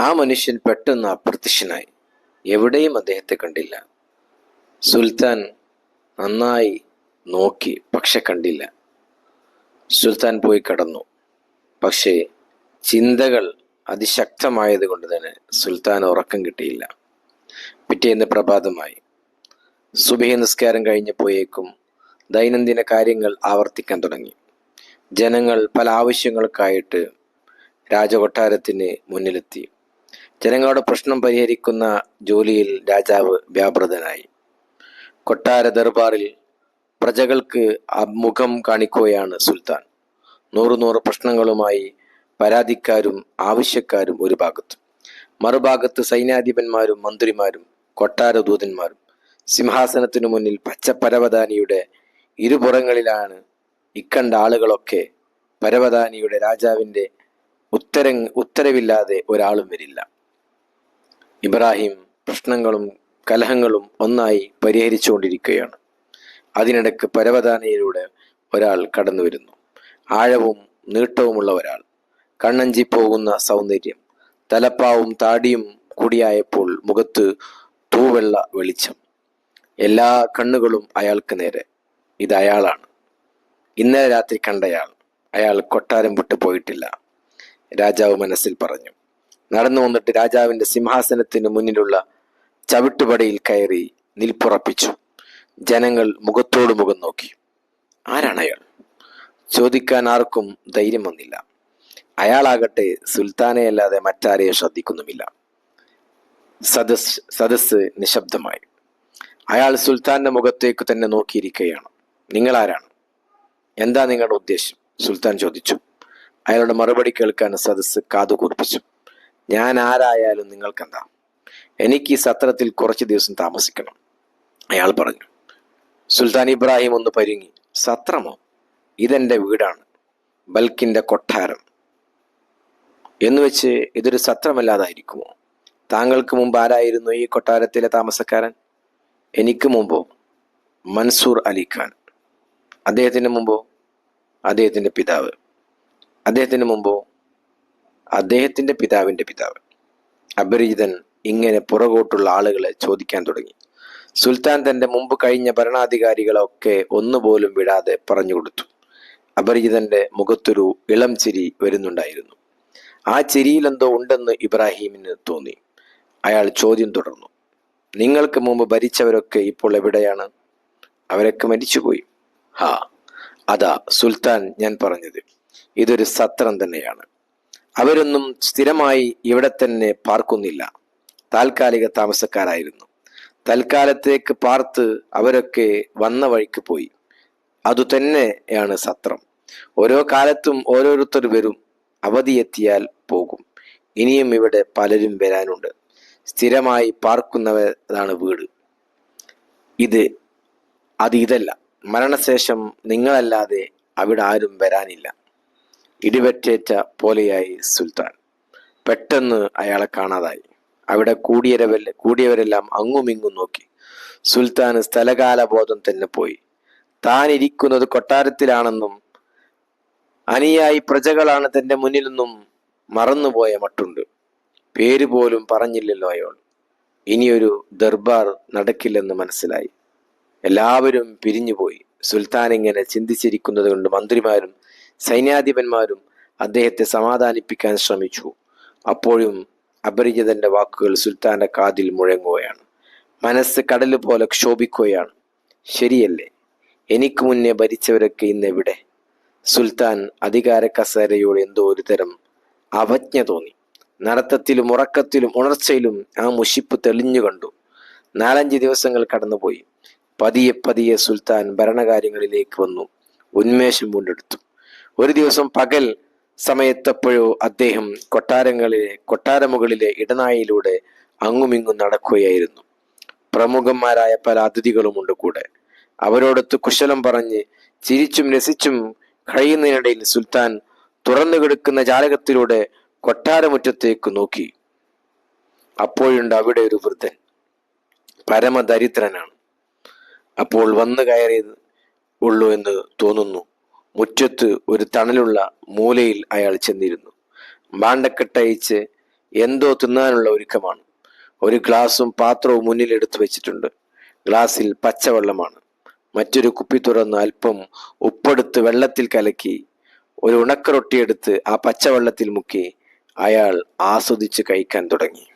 ആ മനുഷ്യൻ പെട്ടെന്ന് അപ്രത്യക്ഷനായി. എവിടെയും അദ്ദേഹത്തെ കണ്ടില്ല. സുൽത്താൻ നന്നായി നോക്കി പക്ഷെ കണ്ടില്ല. സുൽത്താൻ പോയി കടന്നു. പക്ഷേ ചിന്തകൾ അതിശക്തമായത് കൊണ്ട് തന്നെ സുൽത്താൻ ഉറക്കം കിട്ടിയില്ല. പിറ്റേന്ന് പ്രഭാതമായി. സുബഹി നിസ്കാരം കഴിഞ്ഞപ്പോയേക്കും ദൈനംദിന കാര്യങ്ങൾ ആവർത്തിക്കാൻ തുടങ്ങി. ജനങ്ങൾ പല ആവശ്യങ്ങൾക്കായിട്ട് രാജകൊട്ടാരത്തിന് മുന്നിലെത്തി. ജനങ്ങളുടെ പ്രശ്നം പരിഹരിക്കുന്ന ജോലിയിൽ രാജാവ് വ്യാപൃതനായി. കൊട്ടാര ദർബാറിൽ പ്രജകൾക്ക് മുഖം കാണിക്കുകയാണ് സുൽത്താൻ. നൂറു നൂറ് പ്രശ്നങ്ങളുമായി പരാതിക്കാരും ആവശ്യക്കാരും ഒരു ഭാഗത്ത്. മറുഭാഗത്ത് സൈന്യാധിപന്മാരും മന്ത്രിമാരും കൊട്ടാര ദൂതന്മാരും. സിംഹാസനത്തിനു മുന്നിൽ പച്ച പരവതാനിയുടെ ഇരുപുറങ്ങളിലാണ് ഇക്കണ്ട ആളുകളൊക്കെ പരവതാനിയുടെ രാജാവിന്റെ ഉത്തര ഉത്തരവില്ലാതെ ഒരാളും വരില്ല. ഇബ്രാഹിം പ്രശ്നങ്ങളും കലഹങ്ങളും ഒന്നായി പരിഹരിച്ചുകൊണ്ടിരിക്കുകയാണ്. അതിനിടക്ക് പരവതാനയിലൂടെ ഒരാൾ കടന്നു വരുന്നു ആഴവും നീട്ടവുമുള്ള ഒരാൾ. കണ്ണഞ്ചി പോകുന്ന സൗന്ദര്യം. തലപ്പാവും താടിയും കൂടിയായപ്പോൾ മുഖത്ത് തൂവെള്ള വെളിച്ചം. എല്ലാ കണ്ണുകളും അയാൾക്ക് നേരെ. ഇത് അയാളാണ്. ഇന്നലെ രാത്രി കണ്ടയാൾ. അയാൾ കൊട്ടാരം വിട്ടു പോയിട്ടില്ല. രാജാവ് മനസ്സിൽ പറഞ്ഞു. നടന്നു വന്നിട്ട് രാജാവിന്റെ സിംഹാസനത്തിന് മുന്നിലുള്ള ചവിട്ടുപടിയിൽ കയറി നിൽപ്പുറപ്പിച്ചു. ജനങ്ങൾ മുഖത്തോട് മുഖം നോക്കി. ആരാണ് അയാൾ? ചോദിക്കാൻ ആർക്കും ധൈര്യം വന്നില്ല. അയാളാകട്ടെ സുൽത്താനെ അല്ലാതെ ശ്രദ്ധിക്കുന്നുമില്ല. സദസ് സദസ് നിശബ്ദമായി. അയാൾ സുൽത്താന്റെ മുഖത്തേക്ക് തന്നെ നോക്കിയിരിക്കുകയാണ്. നിങ്ങൾ ആരാണ്? എന്താ നിങ്ങളുടെ ഉദ്ദേശം? സുൽത്താൻ ചോദിച്ചു. അയാളുടെ മറുപടി കേൾക്കാൻ സദസ് കാതു കൂർപ്പിച്ചു. ഞാൻ ആരായാലും നിങ്ങൾക്കെന്താ? എനിക്ക് ഈ സത്രത്തിൽ കുറച്ച് ദിവസം താമസിക്കണം അയാൾ പറഞ്ഞു. സുൽത്താൻ ഇബ്രാഹിം ഒന്ന് പരുങ്ങി. സത്രമോ? ഇതെന്റെ വീടാണ്. ബൽക്കിന്റെ കൊട്ടാരം. എന്നുവെച്ച് ഇതൊരു സത്രമല്ലാതായിരിക്കുമോ? താങ്കൾക്ക് മുമ്പ് ആരായിരുന്നു ഈ കൊട്ടാരത്തിലെ താമസക്കാരൻ? എനിക്ക് മുമ്പോ? മൻസൂർ അലി ഖാൻ. അദ്ദേഹത്തിന് മുമ്പോ? അദ്ദേഹത്തിന്റെ പിതാവ്. അദ്ദേഹത്തിന് മുമ്പോ? അദ്ദേഹത്തിന്റെ പിതാവിന്റെ പിതാവ്. അപരിചിതൻ ഇങ്ങനെ പുറകോട്ടുള്ള ആളുകളെ ചോദിക്കാൻ തുടങ്ങി. സുൽത്താൻ തന്റെ മുമ്പ് കഴിഞ്ഞ ഭരണാധികാരികളൊക്കെ ഒന്നുപോലും വിടാതെ പറഞ്ഞു കൊടുത്തു. അപരിചിതന്റെ മുഖത്തൊരു ഇളം ചിരി വരുന്നുണ്ടായിരുന്നു. ആ ചിരിയിലെന്തോ ഉണ്ടെന്ന് ഇബ്രാഹീമിന് തോന്നി. അയാൾ ചോദ്യം തുടർന്നു. നിങ്ങൾക്ക് മുമ്പ് ഭരിച്ചവരൊക്കെ ഇപ്പോൾ എവിടെയാണ്? അവരൊക്കെ മരിച്ചുപോയി. ഹാ അതാ സുൽത്താൻ ഞാൻ പറഞ്ഞത്. ഇതൊരു സത്രം തന്നെയാണ്. അവരൊന്നും സ്ഥിരമായി ഇവിടെ തന്നെ പാർക്കുന്നില്ല. താൽക്കാലിക താമസക്കാരായിരുന്നു. തൽക്കാലത്തേക്ക് പാർത്ത് അവരൊക്കെ വന്ന വഴിക്ക് പോയി. അതുതന്നെയാണ് സത്രം. ഓരോ കാലത്തും ഓരോരുത്തർ വരും. അവധിയെത്തിയാൽ പോകും. ഇനിയും ഇവിടെ പലരും വരാനുണ്ട്. സ്ഥിരമായി പാർക്കുന്നവരാണ് വീട്. ഇത് അത് ഇതല്ല. മരണശേഷം നിങ്ങളല്ലാതെ അവിടെ ആരും വരാനില്ല. ഇടിവറ്റേറ്റ പോലെയായി സുൽത്താൻ. പെട്ടെന്ന് അയാളെ കാണാതായി. അവിടെ കൂടിയവരെ കൂടിയവരെല്ലാം അങ്ങുമിങ്ങും നോക്കി. സുൽത്താന് സ്ഥലകാല ബോധം തന്നെ പോയി. താൻ ഇരിക്കുന്നത് കൊട്ടാരത്തിലാണെന്നും അനിയായി പ്രജകളാണ് തന്റെ മുന്നിലെന്നും മറന്നുപോയ മട്ടുണ്ട്. പേര് പോലും പറഞ്ഞില്ലല്ലോ അയാൾ. ഇനിയൊരു ദർബാർ നടക്കില്ലെന്ന് മനസ്സിലായി. എല്ലാവരും പിരിഞ്ഞുപോയി. സുൽത്താൻ ഇങ്ങനെ ചിന്തിച്ചിരിക്കുന്നത് കൊണ്ട് മന്ത്രിമാരും സൈന്യാധിപന്മാരും അദ്ദേഹത്തെ സമാധാനിപ്പിക്കാൻ ശ്രമിച്ചു. അപ്പോഴും അപരിചിതന്റെ വാക്കുകൾ സുൽത്താന്റെ കാതിൽ മുഴങ്ങുകയാണ്. മനസ്സ് കടൽ പോലെ ക്ഷോഭിക്കുകയാണ്. ശരിയല്ലേ? എനിക്ക് മുന്നേ ഭരിച്ചവരൊക്കെ ഇന്ന് എവിടെ സുൽത്താൻ അധികാര കസേരയോട് എന്തോ ഒരു തരം അവജ്ഞ തോന്നി. നടത്തത്തിലും ഉറക്കത്തിലും ഉണർച്ചയിലും ആ മുഷിപ്പ് തെളിഞ്ഞു കണ്ടു. നാലഞ്ച് ദിവസങ്ങൾ കടന്നുപോയി. പതിയെ പതിയെ സുൽത്താൻ ഭരണകാര്യങ്ങളിലേക്ക് വന്നു. ഉന്മേഷം വീണ്ടെടുത്തു ഒരു ദിവസം പകൽ സമയത്തപ്പോഴോ അദ്ദേഹം കൊട്ടാരങ്ങളിലെ കൊട്ടാരമുകളിലെ ഇടനായിലൂടെ അങ്ങുമിങ്ങും നടക്കുകയായിരുന്നു. പ്രമുഖന്മാരായ പല അതിഥികളുമുണ്ട് കൂടെ. അവരോടൊത്ത് കുശലം പറഞ്ഞ് ചിരിച്ചും രസിച്ചും കഴിയുന്നതിനിടയിൽ സുൽത്താൻ തുറന്നു കിടക്കുന്ന ജാലകത്തിലൂടെ കൊട്ടാരമുറ്റത്തേക്ക് നോക്കി. അപ്പോഴുണ്ട് അവിടെ ഒരു വൃദ്ധൻ. പരമദരിദ്രനാണ്. അപ്പോൾ വന്നു കയറിയത് ഉള്ളൂ എന്ന് തോന്നുന്നു. മുറ്റത്ത് ഒരു തണലുള്ള മൂലയിൽ അയാൾ ചെന്നിരുന്നു. മാണ്ടക്കെട്ടയച്ച് എന്തോ തിന്നാനുള്ള ഒരുക്കമാണ്. ഒരു ഗ്ലാസും പാത്രവും മുന്നിൽ എടുത്തു വെച്ചിട്ടുണ്ട്. ഗ്ലാസ്സിൽ പച്ചവെള്ളമാണ്. മറ്റൊരു കുപ്പി തുറന്ന് അല്പം ഉപ്പെടുത്ത് വെള്ളത്തിൽ കലക്കി ഒരു ഉണക്കറൊട്ടിയെടുത്ത് ആ പച്ചവെള്ളത്തിൽ മുക്കി അയാൾ ആസ്വദിച്ച് കഴിക്കാൻ തുടങ്ങി.